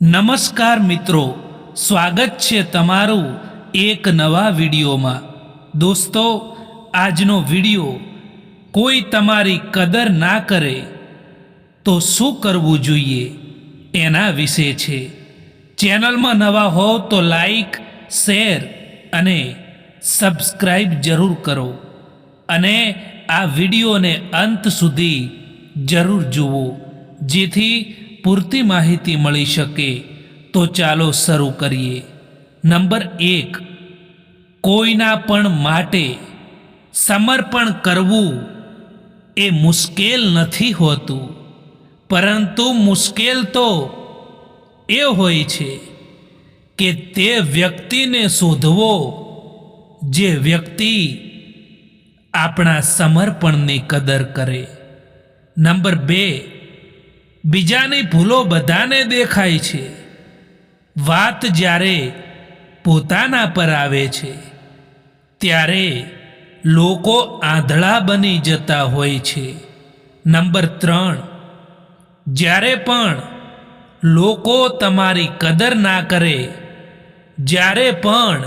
નમસ્કાર મિત્રો, સ્વાગત છે તમારું એક નવા વિડીયોમાં. દોસ્તો, આજનો વીડિયો કોઈ તમારી કદર ના કરે તો શું કરવું જોઈએ એના વિશે છે. ચેનલમાં નવા હોવ તો લાઈક, શેર અને સબસ્ક્રાઈબ જરૂર કરો અને આ વિડીયોને અંત સુધી જરૂર જુઓ, જેથી પૂરતી માહિતી મળી શકે તો ચાલો શરૂ કરીએ. નંબર એક, કોઈના પણ માટે સમર્પણ કરવું એ મુશ્કેલ નથી હોતું, પરંતુ મુશ્કેલ તો એ હોય છે કે તે વ્યક્તિને શોધવો જે વ્યક્તિ આપણા સમર્પણની કદર કરે. નંબર બે બીજાની ભૂલો બધાને દેખાય છે. વાત જ્યારે પોતાના પર આવે છે, ત્યારે લોકો આંધળા બની જતા હોય છે. નંબર ત્રણ, જ્યારે પણ લોકો તમારી કદર ના કરે, જ્યારે પણ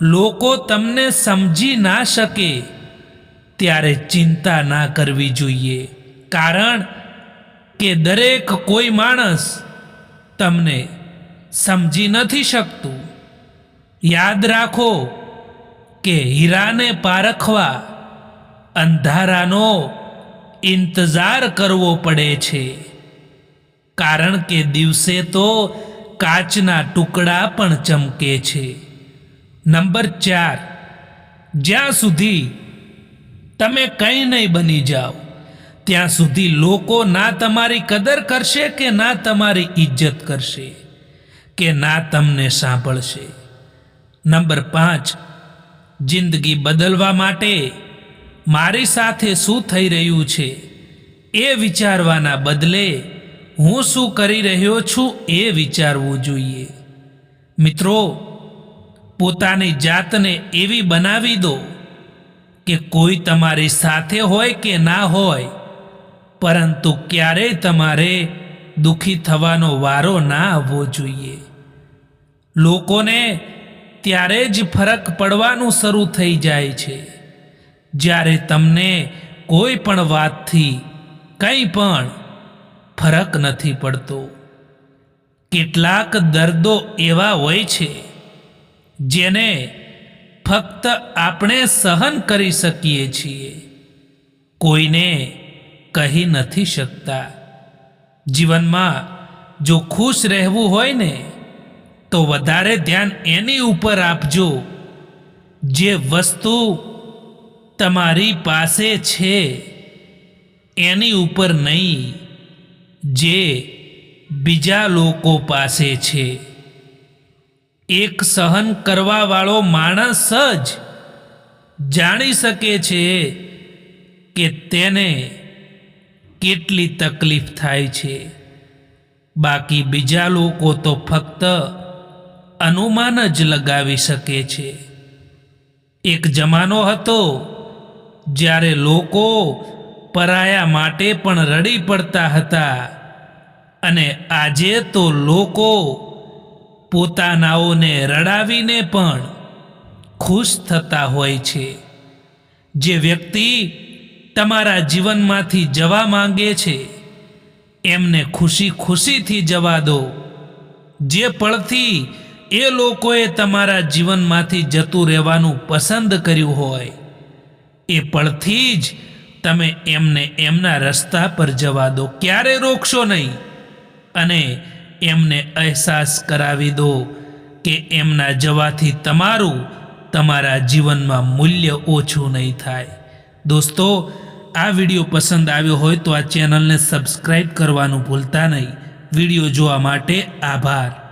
લોકો તમને સમજી ના શકે, ત્યારે ચિંતા ના કરવી જોઈએ. કારણ કે દરેક કોઈ માણસ તમને સમજી નથી શકતું. યાદ રાખો કે હીરાને પારખવા અંધારાનો ઇંતજાર કરવો પડે છે. કારણ કે દિવસે તો કાચના ટુકડા પણ ચમકે છે. નંબર ચાર, જ્યાં સુધી તમે કંઈ નહીં બની જાઓ ત્યાં સુધી લોકો ના તમારી કદર કરશે કે ના તમારી ઇજ્જત કરશે, કે ના તમને સાંભળશે. નંબર પાંચ, જિંદગી બદલવા માટે મારી સાથે શું થઈ રહ્યું છે એ વિચારવાના બદલે હું શું કરી રહ્યો છું એ વિચારવું જોઈએ. મિત્રો, પોતાની જાતને એવી બનાવી દો કે કોઈ તમારી સાથે હોય કે ના હોય પરંતુ ક્યારેય તમારે દુઃખી થવાનો વારો ના આવવો જોઈએ. લોકોને ત્યારે જ ફરક પડવાનું શરૂ થઈ જાય છે. જ્યારે તમને કોઈ પણ વાતથી કંઈ પણ ફરક નથી પડતો. કેટલાક દર્દો એવા હોય છે, જેને ફક્ત આપણે સહન કરી શકીએ છીએ. કોઈને કહી નથી શકતા. જીવનમાં જો ખુશ રહેવું હોય ને, તો વધારે ધ્યાન એની ઉપર આપજો. જે વસ્તુ તમારી પાસે છે, એની ઉપર નહીં, જે બીજા લોકો પાસે છે. એક સહન કરવાવાળો માણસ જ જાણી શકે છે કે તેને કેટલી તકલીફ થાય છે. બાકી બીજા લોકો તો ફક્ત અનુમાન જ લગાવી શકે છે. એક જમાનો હતો જ્યારે લોકો પરાયા માટે પણ રડી પડતા હતા અને આજે તો લોકો પોતાનાઓને રડાવીને પણ ખુશ થતા હોય છે. જે વ્યક્તિ તમારા જીવનમાંથી જવા માંગે છે, એમને ખુશી ખુશીથી જવા દો. જે પળથી એ લોકોએ તમારા જીવનમાંથી જતું રહેવાનું પસંદ કર્યું હોય, એ પળથી જ તમે એમને એમના રસ્તા પર જવા દો. ક્યારે રોકશો નહીં? અને એમને અહેસાસ કરાવી દો કે એમના જવાથી તમારું તમારા જીવનમાં મૂલ્ય ઓછું નહીં થાય. દોસ્તો આ વીડિયો પસંદ આવ્યો હોય તો આ ચેનલને સબસ્ક્રાઈબ કરવાનું ભૂલતા નહીં. વીડિયો જોવા માટે આભાર.